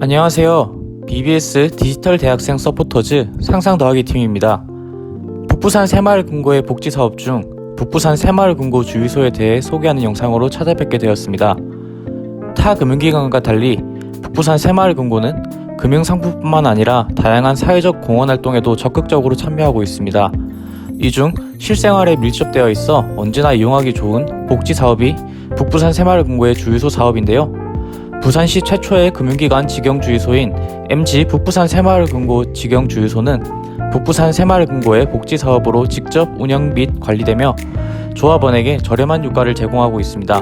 안녕하세요. BBS 디지털 대학생 서포터즈 상상 더하기 팀입니다. 북부산 새마을 금고의 복지 사업 중 북부산 새마을 금고 주유소에 대해 소개하는 영상으로 찾아뵙게 되었습니다. 타 금융기관과 달리 북부산 새마을 금고는 금융상품뿐만 아니라 다양한 사회적 공헌 활동에도 적극적으로 참여하고 있습니다. 이 중 실생활에 밀접되어 있어 언제나 이용하기 좋은 복지 사업이 북부산 새마을 금고의 주유소 사업인데요. 부산시 최초의 금융기관 직영주유소인 MG 북부산 새마을금고 직영주유소는 북부산 새마을금고의 복지사업으로 직접 운영 및 관리되며 조합원에게 저렴한 유가를 제공하고 있습니다.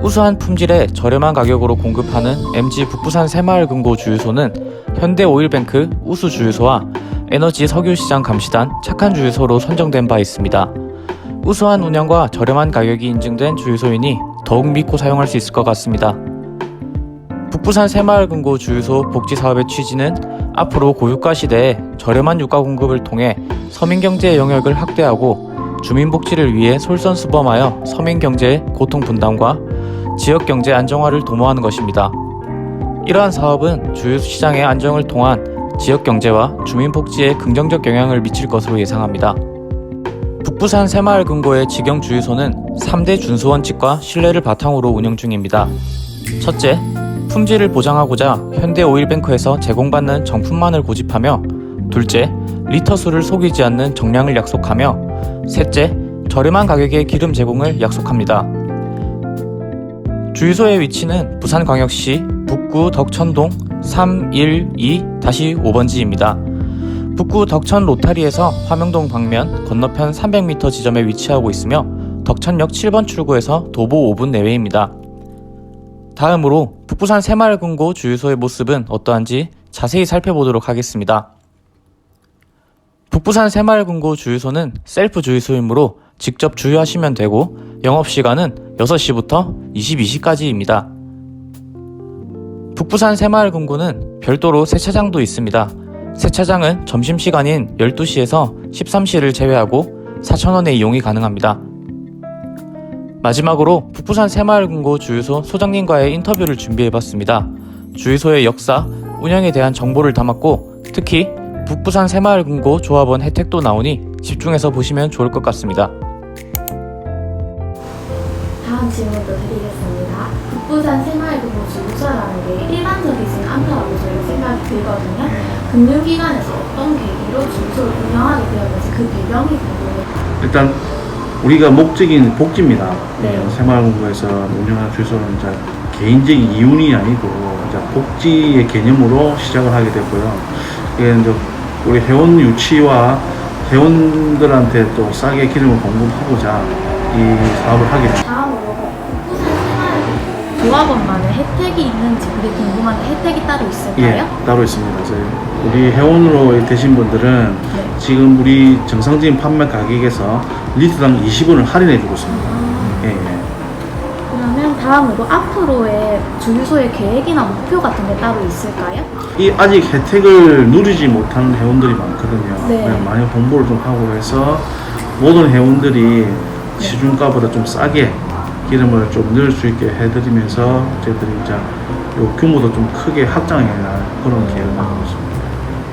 우수한 품질에 저렴한 가격으로 공급하는 MG 북부산 새마을금고 주유소는 현대오일뱅크 우수주유소와 에너지 석유시장 감시단 착한 주유소로 선정된 바 있습니다. 우수한 운영과 저렴한 가격이 인증된 주유소이니 더욱 믿고 사용할 수 있을 것 같습니다. 북부산 새마을금고 주유소 복지사업의 취지는 앞으로 고유가 시대에 저렴한 유가 공급을 통해 서민경제의 영역을 확대하고 주민복지를 위해 솔선수범하여 서민경제의 고통 분담과 지역경제 안정화를 도모하는 것입니다. 이러한 사업은 주유시장의 안정을 통한 지역경제와 주민복지에 긍정적 영향을 미칠 것으로 예상합니다. 북부산 새마을금고의 직영주유소는 3대 준수원칙과 신뢰를 바탕으로 운영 중입니다. 첫째, 품질을 보장하고자 현대오일뱅크에서 제공받는 정품만을 고집하며 둘째, 리터 수를 속이지 않는 정량을 약속하며 셋째, 저렴한 가격의 기름 제공을 약속합니다. 주유소의 위치는 부산광역시 북구 덕천동 312-5번지입니다. 북구 덕천 로타리에서 화명동 방면 건너편 300m 지점에 위치하고 있으며 덕천역 7번 출구에서 도보 5분 내외입니다. 다음으로 북부산 새마을금고 주유소의 모습은 어떠한지 자세히 살펴보도록 하겠습니다. 북부산 새마을금고 주유소는 셀프 주유소이므로 직접 주유하시면 되고 영업시간은 6시부터 22시까지입니다. 북부산 새마을금고는 별도로 세차장도 있습니다. 세차장은 점심시간인 12시에서 13시를 제외하고 4,000원의 이용이 가능합니다. 마지막으로 북부산 새마을금고 주유소 소장님과의 인터뷰를 준비해봤습니다. 주유소의 역사, 운영에 대한 정보를 담았고 특히 북부산 새마을금고 조합원 혜택도 나오니 집중해서 보시면 좋을 것 같습니다. 다음 질문도 드리겠습니다. 북부산 새마을금고 주유소라는 게 일반적이진 않다고 저희가 생각이 들거든요. 금융기관에서 어떤 계기로 주유소를 운영하게 되었는지 그 배경이 궁금해요. 일단 우리가 목적인 복지입니다. 네. 어, 새마을공부에서 운영하는 주소는 이제 개인적인 이윤이 아니고 이제 복지의 개념으로 시작을 하게 됐고요. 이게 이제 우리 회원 유치와 회원들한테 또 싸게 기름을 공급하고자 이 사업을 하게 됐습니다. 다음으로 북부산 새마을금고 조합원만의 혜택이 있는지 그게 궁금한데 혜택이 따로 있을까요? 예, 따로 있습니다. 저희 우리 회원으로 되신 분들은 네. 지금 우리 정상적인 판매 가격에서 리터당 20원을 할인해 주고 있습니다. 아, 예, 예. 그러면 다음으로 앞으로의 주유소의 계획이나 목표 같은 게 따로 있을까요? 이 아직 혜택을 누리지 못하는 회원들이 많거든요. 네. 그냥 많이 홍보를 좀 하고 해서 모든 회원들이 시중가보다 좀 싸게 기름을 좀 넣을 수 있게 해드리면서 저희들이 이제 요 규모도 좀 크게 확장해 날 그런 계획을 하고 있습니다.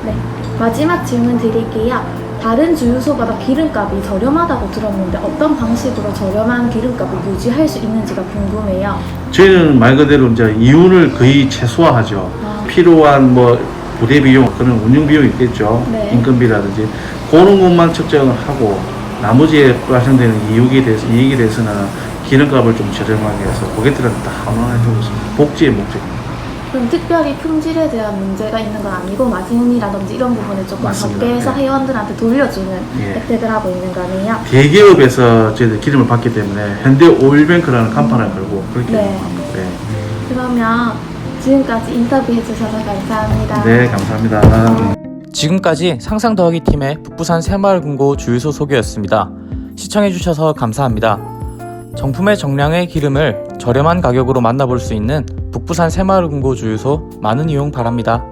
네. 마지막 질문 드릴게요. 다른 주유소보다 기름값이 저렴하다고 들었는데 어떤 방식으로 저렴한 기름값을 유지할 수 있는지가 궁금해요. 저희는 말 그대로 이제 이윤을 거의 최소화하죠. 아. 필요한 뭐 부대 비용, 그런 운영 비용 있겠죠. 네. 인건비라든지 그런 것만 측정을 하고 나머지에 발생되는 이익에 대해서 이익에 대해서는 기름값을 좀 저렴하게 해서 고객들한테 다 환원해주고 있습니다. 복지의 목적입니다. 그럼 특별히 품질에 대한 문제가 있는 건 아니고 마진이라든지 이런 부분을 조금 맞습니다. 적게 해서 네. 회원들한테 돌려주는 예. 혜택을 하고 있는 거네요. 대기업에서 저희들 기름을 받기 때문에 현대 오일뱅크라는 간판을 걸고 그렇게 네. 합니다. 네. 그러면 지금까지 인터뷰 해 주셔서 감사합니다. 네, 감사합니다. 지금까지 상상 더하기 팀의 북부산 새마을금고 주유소 소개였습니다. 시청해주셔서 감사합니다. 정품의 정량의 기름을 저렴한 가격으로 만나볼 수 있는 북부산 새마을금고 주유소 많은 이용 바랍니다.